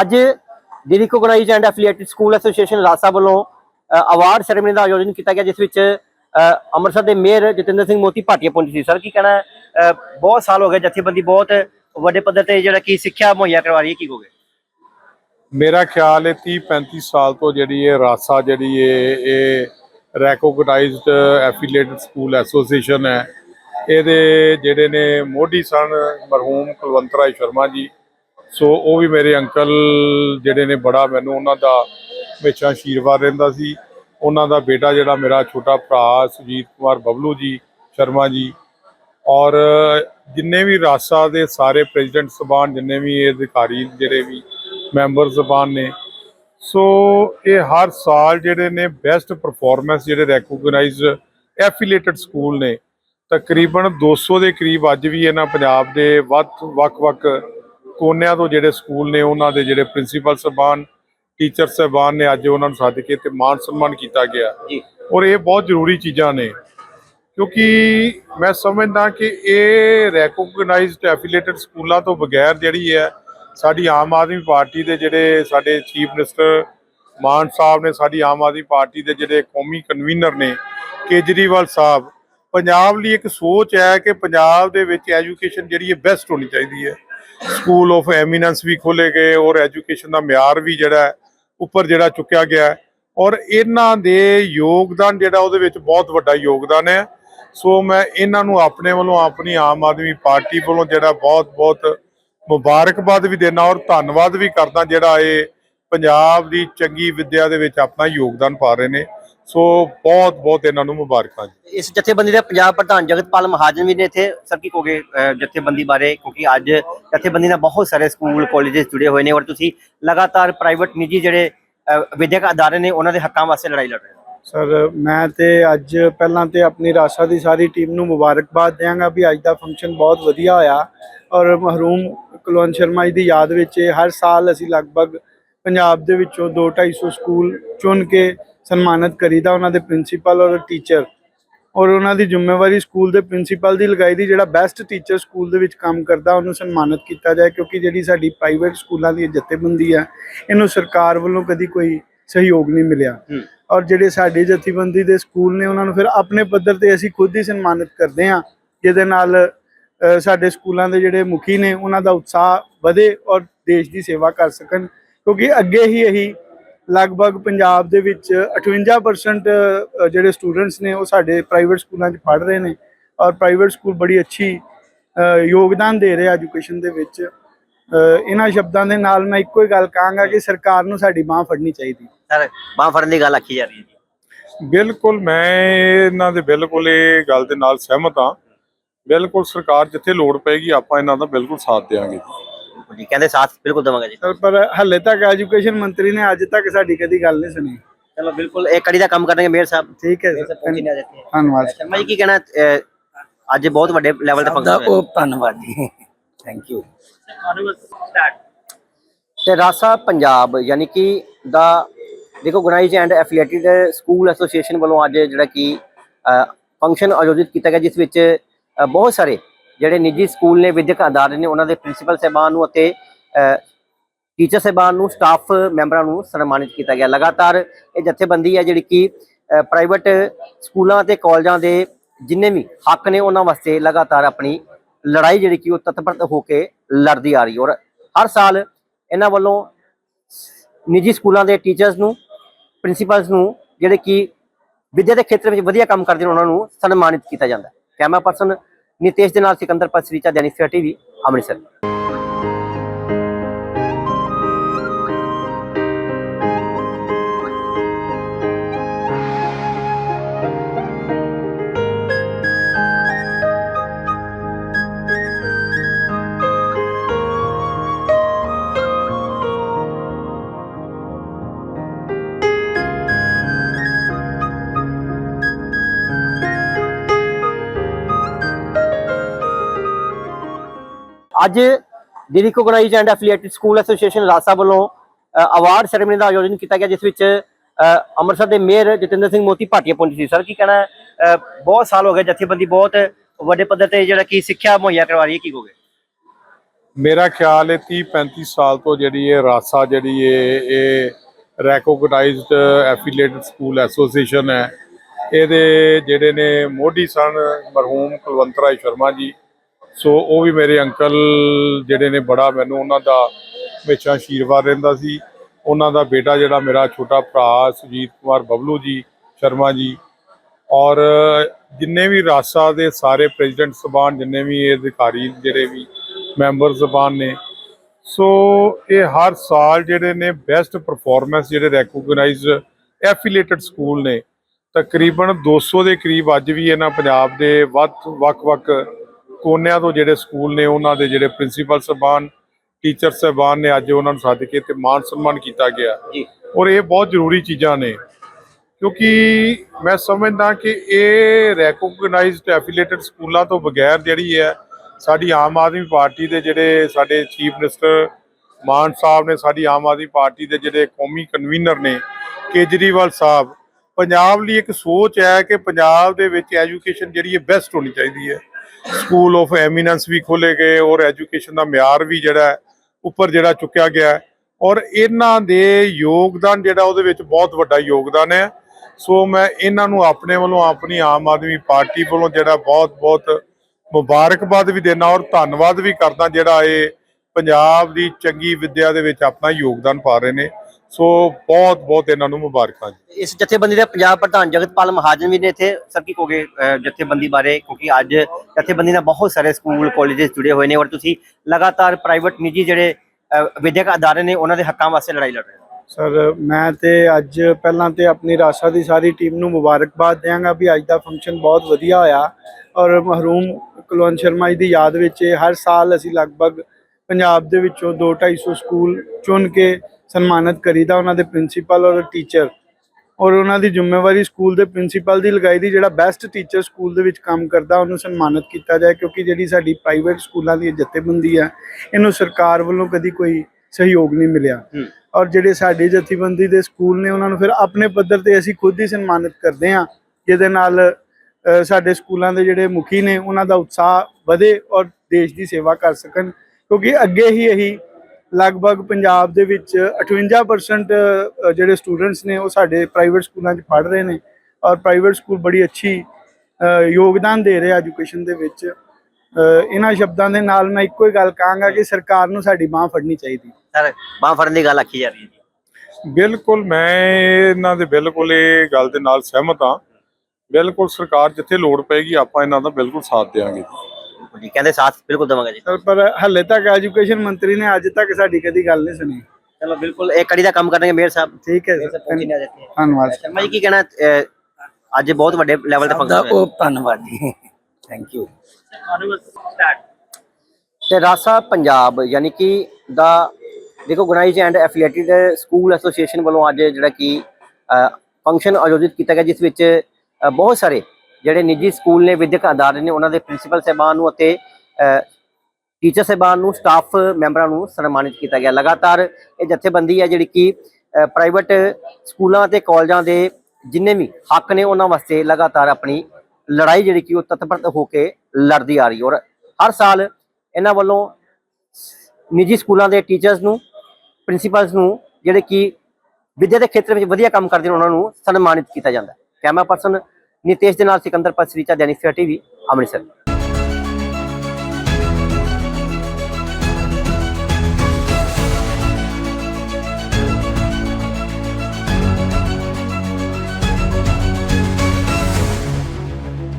ਅੱਜ ਦੀ recognised and affiliated school association RASA ਵੱਲੋਂ award ceremony ਦਾ ਆਯੋਜਨ ਕੀਤਾ ਗਿਆ, ਜਿਸ ਵਿੱਚ ਅੰਮ੍ਰਿਤਸਰ ਦੇ ਮੇਅਰ ਜਤਿੰਦਰ ਸਿੰਘ ਮੋਤੀ ਭਾਟੀਆ ਪਹੁੰਚੇ ਸੀ। ਸਰ ਕੀ ਕਹਿਣਾ ਬਹੁਤ ਸਾਲ ਹੋ ਗਏ ਜਥੇਬੰਦੀ ਬਹੁਤ ਵੱਡੇ ਪੱਧਰ ਤੇ ਜਿਹੜਾ ਕੀ ਸਿੱਖਿਆ ਮੁਹੱਈਆ ਕਰਵਾ ਰਹੀ ਹੈ, ਕੀ ਕਹੋਗੇ? ਮੇਰਾ ਖਿਆਲ ਹੈ 30 35 ਸਾਲ ਤੋਂ ਜਿਹੜੀ ਇਹ ਰਾਸਾ, ਜਿਹੜੀ ਇਹ ਇਹ ਰੈਕੋਗਨਾਈਜ਼ਡ ਐਫੀਲੀਏਟਡ ਸਕੂਲ ਐਸੋਸੀਏਸ਼ਨ ਹੈ, ਇਹਦੇ ਜਿਹੜੇ ਨੇ ਮੋਢੀ ਸਨ, ਮਰਹੂਮ ਕੁਲਵੰਤ ਰਾਏ ਸ਼ਰਮਾ ਜੀ। ਸੋ ਉਹ ਵੀ ਮੇਰੇ ਅੰਕਲ ਜਿਹੜੇ ਨੇ ਬੜਾ ਮੈਨੂੰ ਉਹਨਾਂ ਦਾ ਹਮੇਸ਼ਾ ਆਸ਼ੀਰਵਾਦ ਰਹਿੰਦਾ ਸੀ। ਉਹਨਾਂ ਦਾ ਬੇਟਾ ਜਿਹੜਾ ਮੇਰਾ ਛੋਟਾ ਭਰਾ ਸੁਜੀਤ ਕੁਮਾਰ ਬਬਲੂ ਜੀ ਸ਼ਰਮਾ ਜੀ ਔਰ ਜਿੰਨੇ ਵੀ ਰਾਸਾ ਦੇ ਸਾਰੇ ਪ੍ਰੈਜ਼ੀਡੈਂਟ ਸਬਾਨ, ਜਿੰਨੇ ਵੀ ਇਹ ਅਧਿਕਾਰੀ ਜਿਹੜੇ ਵੀ ਮੈਂਬਰ ਜ਼ਬਾਨ ਨੇ, ਸੋ ਇਹ ਹਰ ਸਾਲ ਜਿਹੜੇ ਨੇ ਬੈਸਟ ਪਰਫਾਰਮੈਂਸ ਜਿਹੜੇ ਰੈਕੋਗਨਾਈਜ਼ਡ ਐਫੀਲੇਟਡ ਸਕੂਲ ਨੇ। ਤਕਰੀਬਨ 200 ਦੇ ਕਰੀਬ ਅੱਜ ਵੀ ਇਹਨਾਂ ਪੰਜਾਬ ਦੇ ਵੱਖ ਵੱਖ-ਵੱਖ ਕੋਨਿਆਂ ਤੋਂ ਜਿਹੜੇ ਸਕੂਲ ਨੇ ਉਹਨਾਂ ਦੇ ਜਿਹੜੇ ਪ੍ਰਿੰਸੀਪਲ ਸਬਾਨ ਟੀਚਰ ਸਹਿਬਾਨ ਨੇ ਅੱਜ ਉਹਨਾਂ ਨੂੰ ਸੱਦ ਕੇ ਤੇ ਮਾਨ ਸਨਮਾਨ ਕੀਤਾ ਗਿਆ। ਔਰ ਇਹ ਬਹੁਤ ਜ਼ਰੂਰੀ ਚੀਜ਼ਾਂ ਨੇ ਕਿਉਂਕਿ ਮੈਂ ਸਮਝਦਾ ਕਿ ਇਹ ਰੈਕੋਗਨਾਈਜ਼ਡ ਐਫੀਲੀਏਟਡ ਸਕੂਲਾਂ ਤੋਂ ਬਗੈਰ ਜਿਹੜੀ ਹੈ ਸਾਡੀ ਆਮ ਆਦਮੀ ਪਾਰਟੀ ਦੇ ਜਿਹੜੇ ਸਾਡੇ ਚੀਫ ਮਿਨਿਸਟਰ ਮਾਨ ਸਾਹਿਬ ਨੇ ਸਾਡੀ ਆਮ ਆਦਮੀ ਪਾਰਟੀ ਦੇ ਜਿਹੜੇ ਕੌਮੀ ਕਨਵੀਨਰ ਨੇ ਕੇਜਰੀਵਾਲ ਸਾਹਿਬ ਪੰਜਾਬ ਲਈ ਇੱਕ ਸੋਚ ਹੈ ਕਿ ਪੰਜਾਬ ਦੇ ਵਿੱਚ ਐਜੂਕੇਸ਼ਨ ਜਿਹੜੀ ਹੈ ਬੈਸਟ ਹੋਣੀ ਚਾਹੀਦੀ ਹੈ। ਸਕੂਲ ਆਫ ਐਮੀਨੈਂਸ ਵੀ ਖੋਲੇ ਗਏ ਔਰ ਐਜੂਕੇਸ਼ਨ ਦਾ ਮਿਆਰ ਵੀ ਜਿਹੜਾ ਉੱਪਰ ਜਿਹੜਾ ਚੁੱਕਿਆ ਗਿਆ ਔਰ ਇਹਨਾਂ ਦੇ ਯੋਗਦਾਨ ਜਿਹੜਾ ਉਹਦੇ ਵਿੱਚ ਬਹੁਤ ਵੱਡਾ ਯੋਗਦਾਨ ਹੈ। ਸੋ ਮੈਂ ਇਹਨਾਂ ਨੂੰ ਆਪਣੇ ਵੱਲੋਂ ਆਪਣੀ ਆਮ ਆਦਮੀ ਪਾਰਟੀ ਵੱਲੋਂ ਜਿਹੜਾ ਬਹੁਤ ਬਹੁਤ ਮੁਬਾਰਕਬਾਦ ਵੀ ਦੇਣਾ ਔਰ ਧੰਨਵਾਦ ਵੀ ਕਰਦਾ ਜਿਹੜਾ ਇਹ ਪੰਜਾਬ ਦੀ ਚੰਗੀ ਵਿੱਦਿਆ ਦੇ ਵਿੱਚ ਆਪਣਾ ਯੋਗਦਾਨ ਪਾ ਰਹੇ ਨੇ। ਸੋ ਬਹੁਤ ਬਹੁਤ ਇਹਨਾਂ ਨੂੰ ਮੁਬਾਰਕਾਂ ਜੀ। ਇਸ ਜਥੇਬੰਦੀ ਦੇ ਪੰਜਾਬ ਪ੍ਰਧਾਨ ਜਗਤਪਾਲ ਮਹਾਜਨ ਵੀ ਨੇ ਇੱਥੇ ਸਰ ਕੀ ਕਹੋਗੇ ਅ, ਜਥੇਬੰਦੀ ਬਾਰੇ? ਕਿਉਂਕਿ ਅੱਜ ਜਥੇਬੰਦੀ ਨਾਲ ਬਹੁਤ ਸਾਰੇ ਸਕੂਲ ਕਾਲਜਸ ਜੁੜੇ ਹੋਏ ਨੇ ਔਰ ਤੁਸੀਂ ਲਗਾਤਾਰ ਪ੍ਰਾਈਵੇਟ ਨਿੱਜੀ ਜਿਹੜੇ ਵਿਦਿਅਕ ਅਦਾਰੇ ਨੇ ਉਹਨਾਂ ਦੇ ਹੱਕਾਂ ਵਾਸਤੇ ਲੜਾਈ ਲੜ ਰਹੇ ਹੋ। ਸਰ ਮੈਂ ਤੇ ਅੱਜ ਪਹਿਲਾਂ ਤੇ ਆਪਣੀ ਰਾਸ਼ਾ ਦੀ ਸਾਰੀ ਟੀਮ ਨੂੰ ਮੁਬਾਰਕਬਾਦ ਦਿਆਂਗਾ ਵੀ ਅੱਜ ਦਾ ਫੰਕਸ਼ਨ ਬਹੁਤ ਵਧੀਆ ਹੋਇਆ ਔਰ ਮਹਰੂਮ ਕੁਲਵੰਤ ਸ਼ਰਮਾ ਜੀ ਦੀ ਯਾਦ ਵਿੱਚ ਹਰ ਸਾਲ ਅਸੀਂ ਲਗਭਗ ਪੰਜਾਬ ਦੇ ਵਿੱਚੋਂ 2-250 ਸਕੂਲ ਚੁਣ ਕੇ ਸਨਮਾਨਿਤ ਕਰੀਦਾ ਉਹਨਾਂ ਦੇ ਪ੍ਰਿੰਸੀਪਲ ਔਰ ਟੀਚਰ ਔਰ ਉਹਨਾਂ ਦੀ ਜ਼ਿੰਮੇਵਾਰੀ ਸਕੂਲ ਦੇ ਪ੍ਰਿੰਸੀਪਲ ਦੀ ਲਗਾਈ ਦੀ ਜਿਹੜਾ ਬੈਸਟ ਟੀਚਰ ਸਕੂਲ ਦੇ ਵਿੱਚ ਕੰਮ ਕਰਦਾ ਉਹਨੂੰ ਸਨਮਾਨਿਤ ਕੀਤਾ ਜਾਏ ਕਿਉਂਕਿ ਜਿਹੜੀ ਸਾਡੀ ਪ੍ਰਾਈਵੇਟ ਸਕੂਲਾਂ ਦੀ ਜਥੇਬੰਦੀ ਆ ਇਹਨੂੰ ਸਰਕਾਰ ਵੱਲੋਂ ਕਦੀ ਕੋਈ ਸਹਿਯੋਗ ਨਹੀਂ ਮਿਲਿਆ। ਔਰ ਜਿਹੜੇ ਸਾਡੀ ਜਥੇਬੰਦੀ ਦੇ ਸਕੂਲ ਨੇ ਉਹਨਾਂ ਨੂੰ ਫਿਰ ਆਪਣੇ ਪੱਧਰ ਤੇ ਅਸੀਂ ਖੁਦ ਹੀ ਸਨਮਾਨਿਤ ਕਰਦੇ ਹਾਂ ਜਿਹਦੇ ਨਾਲ ਸਾਡੇ ਸਕੂਲਾਂ ਦੇ ਜਿਹੜੇ ਮੁਖੀ ਨੇ ਉਹਨਾਂ ਦਾ ਉਤਸ਼ਾਹ ਵਧੇ ਔਰ ਦੇਸ਼ ਦੀ ਸੇਵਾ ਕਰ ਸਕਣ ਕਿਉਂਕਿ ਅੱਗੇ ਹੀ ਇਹੀ ਲਗਭਗ ਪੰਜਾਬ ਦੇ ਵਿੱਚ 58% ਅ, ਜਿਹੜੇ ਸਟੂਡੈਂਟਸ ਨੇ ਉਹ ਸਾਡੇ ਪ੍ਰਾਈਵੇਟ ਸਕੂਲਾਂ 'ਚ ਪੜ੍ਹ ਰਹੇ ਨੇ ਔਰ ਪ੍ਰਾਈਵੇਟ ਸਕੂਲ ਬੜੀ ਅੱਛੀ ਯੋਗਦਾਨ ਦੇ ਰਹੇ ਐਜੂਕੇਸ਼ਨ ਦੇ ਵਿੱਚ। ਇਹਨਾਂ ਸ਼ਬਦਾਂ ਦੇ ਨਾਲ ਮੈਂ ਇੱਕੋ ਹੀ ਗੱਲ ਕਹਾਂਗਾ ਕਿ ਸਰਕਾਰ ਨੂੰ ਸਾਡੀ ਬਾਹ ਫੜਨੀ ਚਾਹੀਦੀ। ਸਰ ਬਾਂਹ ਫੜਨ ਦੀ ਗੱਲ ਆਖੀ ਜਾ ਰਹੀ ਹੈ ਜੀ। ਬਿਲਕੁਲ ਮੈਂ ਇਹਨਾਂ ਦੇ ਬਿਲਕੁਲ ਇਹ ਗੱਲ ਦੇ ਨਾਲ ਸਹਿਮਤ ਹਾਂ। ਬਿਲਕੁਲ ਸਰਕਾਰ ਜਿੱਥੇ ਲੋੜ ਪਏਗੀ ਆਪਾਂ ਇਹਨਾਂ ਦਾ ਬਿਲਕੁਲ ਸਾਥ ਦੇਵਾਂਗੇ ਬਿਲਕੁਲ ਜੀ ਕਹਿੰਦੇ ਸਾਥ ਬਿਲਕੁਲ ਦੇਵਾਂਗੇ ਜੀ। ਸਰ ਪਰ ਹੱਲੇ ਤੱਕ ਐਜੂਕੇਸ਼ਨ ਮੰਤਰੀ ਨੇ ਅੱਜ ਤੱਕ ਸਾਡੀ ਕਦੀ ਗੱਲ ਨਹੀਂ ਸੁਣੀ। ਚਲੋ ਬਿਲਕੁਲ ਇਹ ਕੜੀ ਦਾ ਕੰਮ ਕਰਨਗੇ ਮੇਅਰ ਸਾਹਿਬ। ਠੀਕ ਹੈ ਸਰ ਆ ਜਾਂਦੇ ਧੰਨਵਾਦ ਸ਼ਰਮਾ ਜੀ ਕੀ ਕਹਿਣਾ ਅੱਜ ਬਹੁਤ ਵੱਡੇ ਲੈਵਲ ਤੇ ਫੰਕਸ਼ਨ ਹੋਇਆ। ਉਹ ਧੰਨਵਾਦ ਜੀ। ਥੈਂਕ ਯੂ ਤੇ ਰਾਸਾ ਪੰਜਾਬ ਯਾਨੀ ਕਿ ਦਾ recognised and affiliated school association ਵੱਲੋਂ ਅੱਜ ਜਿਹੜਾ ਕਿ ਫੰਕਸ਼ਨ ਆਯੋਜਿਤ ਕੀਤਾ ਗਿਆ ਜਿਸ ਵਿੱਚ ਅ, ਬਹੁਤ ਸਾਰੇ ਜਿਹੜੇ ਨਿੱਜੀ ਸਕੂਲ ਨੇ ਵਿਦਿਅਕ ਅਦਾਰੇ ਨੇ, ਉਹਨਾਂ ਦੇ ਪ੍ਰਿੰਸੀਪਲ ਸਹਿਬਾਨ ਨੂੰ ਅਤੇ ਟੀਚਰ ਸਹਿਬਾਨ ਨੂੰ, ਸਟਾਫ ਮੈਂਬਰਾਂ ਨੂੰ ਸਨਮਾਨਿਤ ਕੀਤਾ ਗਿਆ। ਲਗਾਤਾਰ ਇਹ ਜਥੇਬੰਦੀ ਹੈ ਜਿਹੜੀ ਕਿ ਪ੍ਰਾਈਵੇਟ ਸਕੂਲਾਂ ਤੇ ਕਾਲਜਾਂ ਦੇ ਜਿੰਨੇ ਵੀ ਹੱਕ ਨੇ, ਉਹਨਾਂ ਵਾਸਤੇ ਲਗਾਤਾਰ ਆਪਣੀ ਲੜਾਈ ਜਿਹੜੀ ਕਿ ਉਹ ਤਤਪਰਤ ਹੋ ਕੇ ਲੜਦੀ ਆ ਰਹੀ ਹੈ। ਔਰ ਹਰ ਸਾਲ ਇਹਨਾਂ ਵੱਲੋਂ ਨਿੱਜੀ ਸਕੂਲਾਂ ਦੇ ਟੀਚਰਸ ਨੂੰ, ਪ੍ਰਿੰਸੀਪਲਸ ਨੂੰ ਜਿਹੜੇ ਕਿ ਵਿਦਿਆ ਦੇ ਖੇਤਰ ਵਿੱਚ ਵਧੀਆ ਕੰਮ ਕਰਦੇ ਨੇ, ਉਹਨਾਂ ਨੂੰ ਸਨਮਾਨਿਤ ਕੀਤਾ ਜਾਂਦਾ ਕੈਮਰਾ ਪਰਸਨ ਨਿਤੇਸ਼ ਦੇ ਨਾਲ ਸਿਕੰਦਰ ਪਸਰੀਚਾ ਦੈਨਿਕ ਸਵੇਰਾ ਟੀਵੀ ਅੰਮ੍ਰਿਤਸਰ। ਅੱਜ ਦੀ recognised and affiliated school association RASA ਵੱਲੋਂ ਅਵਾਰਡ ਸੈਰੇਮਨੀ ਦਾ ਆਯੋਜਨ ਕੀਤਾ ਗਿਆ, ਜਿਸ ਵਿੱਚ ਅੰਮ੍ਰਿਤਸਰ ਦੇ ਮੇਅਰ ਜਤਿੰਦਰ ਸਿੰਘ ਮੋਤੀ ਭਾਟੀਆ ਪਹੁੰਚੇ ਸੀ। ਸਰ ਕੀ ਕਹਿਣਾ ਬਹੁਤ ਸਾਲ ਹੋ ਗਏ ਜਥੇਬੰਦੀ ਬਹੁਤ ਵੱਡੇ ਪੱਧਰ ਤੇ ਜਿਹੜਾ ਕਿ ਸਿੱਖਿਆ ਮੁਹੱਈਆ ਕਰਵਾ ਰਹੀ ਹੈ, ਕੀ ਕਹੋਗੇ? ਮੇਰਾ ਖਿਆਲ ਹੈ 30 35 ਸਾਲ ਤੋਂ ਜਿਹੜੀ ਇਹ ਰਾਸਾ, ਜਿਹੜੀ ਇਹ ਇਹ ਰੈਕੋਗਨਾਈਜ਼ਡ ਐਫੀਲੀਏਟਡ ਸਕੂਲ ਐਸੋਸੀਏਸ਼ਨ ਹੈ, ਇਹਦੇ ਜਿਹੜੇ ਨੇ ਮੋਢੀ ਸਨ, ਮਰਹੂਮ ਕੁਲਵੰਤ ਰਾਏ ਸ਼ਰਮਾ ਜੀ। ਸੋ ਉਹ ਵੀ ਮੇਰੇ ਅੰਕਲ ਜਿਹੜੇ ਨੇ ਬੜਾ ਮੈਨੂੰ ਉਹਨਾਂ ਦਾ ਹਮੇਸ਼ਾ ਆਸ਼ੀਰਵਾਦ ਰਹਿੰਦਾ ਸੀ। ਉਹਨਾਂ ਦਾ ਬੇਟਾ ਜਿਹੜਾ ਮੇਰਾ ਛੋਟਾ ਭਰਾ ਸੁਜੀਤ ਕੁਮਾਰ ਬਬਲੂ ਜੀ ਸ਼ਰਮਾ ਜੀ ਔਰ ਜਿੰਨੇ ਵੀ ਰਾਸਾ ਦੇ ਸਾਰੇ ਪ੍ਰੈਜ਼ੀਡੈਂਟ ਸਬਾਨ, ਜਿੰਨੇ ਵੀ ਇਹ ਅਧਿਕਾਰੀ ਜਿਹੜੇ ਵੀ ਮੈਂਬਰ ਜ਼ਬਾਨ ਨੇ, ਸੋ ਇਹ ਹਰ ਸਾਲ ਜਿਹੜੇ ਨੇ ਬੈਸਟ ਪਰਫਾਰਮੈਂਸ ਜਿਹੜੇ ਰੈਕੋਗਨਾਈਜ਼ਡ ਐਫੀਲੀਏਟਡ ਸਕੂਲ ਨੇ। ਤਕਰੀਬਨ 200 ਦੇ ਕਰੀਬ ਅੱਜ ਵੀ ਇਹਨਾਂ ਪੰਜਾਬ ਦੇ ਵੱਖ ਵੱਖ-ਵੱਖ ਕੋਨਿਆਂ ਤੋਂ ਜਿਹੜੇ ਸਕੂਲ ਨੇ ਉਹਨਾਂ ਦੇ ਜਿਹੜੇ ਪ੍ਰਿੰਸੀਪਲ ਸਬਾਨ ਟੀਚਰ ਸਹਿਬਾਨ ਨੇ ਅੱਜ ਉਹਨਾਂ ਨੂੰ ਸੱਦ ਕੇ ਤੇ ਮਾਨ ਸਨਮਾਨ ਕੀਤਾ ਗਿਆ। ਜੀ। ਔਰ ਇਹ ਬਹੁਤ ਜ਼ਰੂਰੀ ਚੀਜ਼ਾਂ ਨੇ ਕਿਉਂਕਿ ਮੈਂ ਸਮਝਦਾ ਕਿ ਇਹ ਰੈਕੋਗਨਾਈਜ਼ਡ ਐਫੀਲੀਏਟਡ ਸਕੂਲਾਂ ਤੋਂ ਬਗੈਰ ਜਿਹੜੀ ਹੈ ਸਾਡੀ ਆਮ ਆਦਮੀ ਪਾਰਟੀ ਦੇ ਜਿਹੜੇ ਸਾਡੇ ਚੀਫ ਮਿਨਿਸਟਰ ਮਾਨ ਸਾਹਿਬ ਨੇ ਸਾਡੀ ਆਮ ਆਦਮੀ ਪਾਰਟੀ ਦੇ ਜਿਹੜੇ ਕੌਮੀ ਕਨਵੀਨਰ ਨੇ ਕੇਜਰੀਵਾਲ ਸਾਹਿਬ ਪੰਜਾਬ ਲਈ ਇੱਕ ਸੋਚ ਹੈ ਕਿ ਪੰਜਾਬ ਦੇ ਵਿੱਚ ਐਜੂਕੇਸ਼ਨ ਜਿਹੜੀ ਹੈ ਬੈਸਟ ਹੋਣੀ ਚਾਹੀਦੀ ਹੈ। ਸਕੂਲ ਆਫ ਐਮੀਨੈਂਸ ਵੀ ਖੋਲੇ ਗਏ ਔਰ ਐਜੂਕੇਸ਼ਨ ਦਾ ਮਿਆਰ ਵੀ ਜਿਹੜਾ ਉੱਪਰ ਜਿਹੜਾ ਚੁੱਕਿਆ ਗਿਆ ਔਰ ਇਹਨਾਂ ਦੇ ਯੋਗਦਾਨ ਜਿਹੜਾ ਉਹਦੇ ਵਿੱਚ ਬਹੁਤ ਵੱਡਾ ਯੋਗਦਾਨ ਹੈ। ਸੋ ਮੈਂ ਇਹਨਾਂ ਨੂੰ ਆਪਣੇ ਵੱਲੋਂ ਆਪਣੀ ਆਮ ਆਦਮੀ ਪਾਰਟੀ ਵੱਲੋਂ ਜਿਹੜਾ ਬਹੁਤ ਬਹੁਤ ਮੁਬਾਰਕਬਾਦ ਵੀ ਦੇਣਾ ਔਰ ਧੰਨਵਾਦ ਵੀ ਕਰਦਾ ਜਿਹੜਾ ਇਹ ਪੰਜਾਬ ਦੀ ਚੰਗੀ ਵਿੱਦਿਆ ਦੇ ਵਿੱਚ ਆਪਣਾ ਯੋਗਦਾਨ ਪਾ ਰਹੇ ਨੇ। ਸੋ ਬਹੁਤ ਬਹੁਤ ਇਹਨਾਂ ਨੂੰ ਮੁਬਾਰਕਾਂ ਜੀ। ਇਸ ਜਥੇਬੰਦੀ ਦੇ ਪੰਜਾਬ ਪ੍ਰਧਾਨ ਜਗਤਪਾਲ ਮਹਾਜਨ ਵੀ ਨੇ ਇੱਥੇ ਸਰ ਕੀ ਕਹੋਗੇ ਅਹ, ਜਥੇਬੰਦੀ ਬਾਰੇ? ਕਿਉਂਕਿ ਅੱਜ ਜਥੇਬੰਦੀ ਨਾਲ ਬਹੁਤ ਸਾਰੇ ਸਕੂਲ ਕਾਲਜਸ ਜੁੜੇ ਹੋਏ ਨੇ ਔਰ ਤੁਸੀਂ ਲਗਾਤਾਰ ਪ੍ਰਾਈਵੇਟ ਨਿੱਜੀ ਜਿਹੜੇ ਅਹ, ਵਿਦਿਅਕ ਅਦਾਰੇ ਨੇ ਉਹਨਾਂ ਦੇ ਹੱਕਾਂ ਵਾਸਤੇ ਲੜਾਈ ਲੜ ਰਹੇ ਹੋ। ਸਰ ਮੈਂ ਤੇ ਅੱਜ ਪਹਿਲਾਂ ਤੇ ਆਪਣੀ ਰਾਸ਼ਾ ਦੀ ਸਾਰੀ ਟੀਮ ਨੂੰ ਮੁਬਾਰਕਬਾਦ ਦਿਆਂਗਾ ਵੀ ਅੱਜ ਦਾ ਫੰਕਸ਼ਨ ਬਹੁਤ ਵਧੀਆ ਹੋਇਆ। ਔਰ ਮਹਰੂਮ ਕੁਲਵੰਤ ਸ਼ਰਮਾ ਜੀ ਦੀ ਯਾਦ ਵਿੱਚ ਇਹ ਹਰ ਸਾਲ ਅਸੀਂ ਲਗਭਗ ਪੰਜਾਬ ਦੇ ਵਿੱਚੋਂ 2-250 ਸਕੂਲ ਚੁਣ ਕੇ ਸਨਮਾਨਿਤ ਕਰੀਦਾ ਉਹਨਾਂ ਦੇ ਪ੍ਰਿੰਸੀਪਲ ਔਰ ਟੀਚਰ ਔਰ ਉਹਨਾਂ ਦੀ ਜ਼ਿੰਮੇਵਾਰੀ ਸਕੂਲ ਦੇ ਪ੍ਰਿੰਸੀਪਲ ਦੀ ਲਗਾਈ ਦੀ ਜਿਹੜਾ ਬੈਸਟ ਟੀਚਰ ਸਕੂਲ ਦੇ ਵਿੱਚ ਕੰਮ ਕਰਦਾ ਉਹਨੂੰ ਸਨਮਾਨਿਤ ਕੀਤਾ ਜਾਏ ਕਿਉਂਕਿ ਜਿਹੜੀ ਸਾਡੀ ਪ੍ਰਾਈਵੇਟ ਸਕੂਲਾਂ ਦੀ ਜਥੇਬੰਦੀ ਹੈ ਇਹਨੂੰ ਸਰਕਾਰ ਵੱਲੋਂ ਕਦੀ ਕੋਈ ਸਹਿਯੋਗ ਨਹੀਂ ਮਿਲਿਆ। ਔਰ ਜਿਹੜੇ ਸਾਡੇ ਜਥੇਬੰਦੀ ਦੇ ਸਕੂਲ ਨੇ ਉਹਨਾਂ ਨੂੰ ਫਿਰ ਆਪਣੇ ਪੱਧਰ ਤੇ ਅਸੀਂ ਖੁਦ ਹੀ ਸਨਮਾਨਿਤ ਕਰਦੇ ਹਾਂ ਜਿਹਦੇ ਨਾਲ ਸਾਡੇ ਸਕੂਲਾਂ ਦੇ ਜਿਹੜੇ ਮੁਖੀ ਨੇ ਉਹਨਾਂ ਦਾ ਉਤਸ਼ਾਹ ਵਧੇ ਔਰ ਦੇਸ਼ ਦੀ ਸੇਵਾ ਕਰ ਸਕਣ ਕਿਉਂਕਿ ਅੱਗੇ ਹੀ ਇਹੀ ਲਗਭਗ ਪੰਜਾਬ ਦੇ ਵਿੱਚ 58% ਅ, ਜਿਹੜੇ ਸਟੂਡੈਂਟਸ ਨੇ ਉਹ ਸਾਡੇ ਪ੍ਰਾਈਵੇਟ ਸਕੂਲਾਂ 'ਚ ਪੜ੍ਹ ਰਹੇ ਨੇ ਔਰ ਪ੍ਰਾਈਵੇਟ ਸਕੂਲ ਬੜੀ ਅੱਛੀ ਯੋਗਦਾਨ ਦੇ ਰਹੇ ਐਜੂਕੇਸ਼ਨ ਦੇ ਵਿੱਚ। ਇਹਨਾਂ ਸ਼ਬਦਾਂ ਦੇ ਨਾਲ ਮੈਂ ਇੱਕੋ ਹੀ ਗੱਲ ਕਹਾਂਗਾ ਕਿ ਸਰਕਾਰ ਨੂੰ ਸਾਡੀ ਬਾਹ ਫੜਨੀ ਚਾਹੀਦੀ। ਸਰ ਬਾਂਹ ਫੜਨ ਦੀ ਗੱਲ ਆਖੀ ਜਾ ਰਹੀ ਹੈ ਜੀ। ਬਿਲਕੁਲ ਮੈਂ ਇਹਨਾਂ ਦੇ ਬਿਲਕੁਲ ਇਹ ਗੱਲ ਦੇ ਨਾਲ ਸਹਿਮਤ ਹਾਂ। ਬਿਲਕੁਲ ਸਰਕਾਰ ਜਿੱਥੇ ਲੋੜ ਪਏਗੀ ਆਪਾਂ ਇਹਨਾਂ ਦਾ ਬਿਲਕੁਲ ਸਾਥ ਦੇਵਾਂਗੇ। ਜੀ ਕਹਿੰਦੇ ਸਾਥ ਬਿਲਕੁਲ ਦੇਵਾਂਗੇ ਜੀ। ਸਰ ਪਰ ਹੱਲੇ ਤੱਕ ਐਜੂਕੇਸ਼ਨ ਮੰਤਰੀ ਨੇ ਅੱਜ ਤੱਕ ਸਾਡੀ ਕਦੀ ਗੱਲ ਨਹੀਂ ਸੁਣੀ। ਚਲੋ ਬਿਲਕੁਲ ਇਹ ਕੜੀ ਦਾ ਕੰਮ ਕਰਨਗੇ ਮੇਅਰ ਸਾਹਿਬ। ਠੀਕ ਹੈ ਮੇਅਰ ਸਾਹਿਬ ਸਰ ਪਹੁੰਚੇ ਨੇ ਆ ਜਾਂਦੇ। ਧੰਨਵਾਦ ਸ਼ਰਮਾ ਜੀ ਕੀ ਕਹਿਣਾ ਅਹ, ਅੱਜ ਬਹੁਤ ਵੱਡੇ ਲੈਵਲ ਤੇ ਫੰਕਸ਼ਨ ਉਹ ਧੰਨਵਾਦ ਜੀ। ਥੈਂਕ ਯੂ ਤੇ ਰਾਸਾ ਪੰਜਾਬ ਯਾਨੀ ਕਿ ਦਾ recognised and affiliated school association ਵੱਲੋਂ ਅੱਜ ਜਿਹੜਾ ਕਿ ਫੰਕਸ਼ਨ ਆਯੋਜਿਤ ਕੀਤਾ ਗਿਆ ਜਿਸ ਵਿੱਚ ਅ, ਬਹੁਤ ਸਾਰੇ ਜਿਹੜੇ ਨਿੱਜੀ ਸਕੂਲ ਨੇ, ਵਿਦਿਅਕ ਅਦਾਰੇ ਨੇ, ਉਹਨਾਂ ਦੇ ਪ੍ਰਿੰਸੀਪਲ ਸਾਹਿਬਾਨ ਨੂੰ ਅਤੇ ਟੀਚਰ ਸਾਹਿਬਾਨ ਨੂੰ, ਸਟਾਫ ਮੈਂਬਰਾਂ ਨੂੰ ਸਨਮਾਨਿਤ ਕੀਤਾ ਗਿਆ। ਲਗਾਤਾਰ ਇਹ ਜਥੇਬੰਦੀ ਹੈ ਜਿਹੜੀ ਕਿ ਪ੍ਰਾਈਵੇਟ ਸਕੂਲਾਂ ਤੇ ਕਾਲਜਾਂ ਦੇ ਜਿੰਨੇ ਵੀ ਹੱਕ ਨੇ, ਉਹਨਾਂ ਵਾਸਤੇ ਲਗਾਤਾਰ ਆਪਣੀ ਲੜਾਈ ਜਿਹੜੀ ਕਿ ਉਹ ਤਤਪਰਤ ਹੋ ਕੇ ਲੜਦੀ ਆ ਰਹੀ ਔਰ ਹਰ ਸਾਲ ਇਹਨਾਂ ਵੱਲੋਂ ਨਿੱਜੀ ਸਕੂਲਾਂ ਦੇ ਟੀਚਰਸ ਨੂੰ, ਪ੍ਰਿੰਸੀਪਲਸ ਨੂੰ ਜਿਹੜੇ ਕਿ ਵਿਦਿਆ ਦੇ ਖੇਤਰ ਵਿੱਚ ਵਧੀਆ ਕੰਮ ਕਰਦੇ ਨੇ, ਉਹਨਾਂ ਨੂੰ ਸਨਮਾਨਿਤ ਕੀਤਾ ਜਾਂਦਾ ਹੈ। ਕੈਮਰਾ ਪਰਸਨ ਨਿਤੇਸ਼ ਦੇ ਨਾਲ ਸਿਕੰਦਰ ਪਸਰੀਚਾ ਦੈਨਿਕ ਸਵੇਰਾ ਟੀਵੀ ਅੰਮ੍ਰਿਤਸਰ।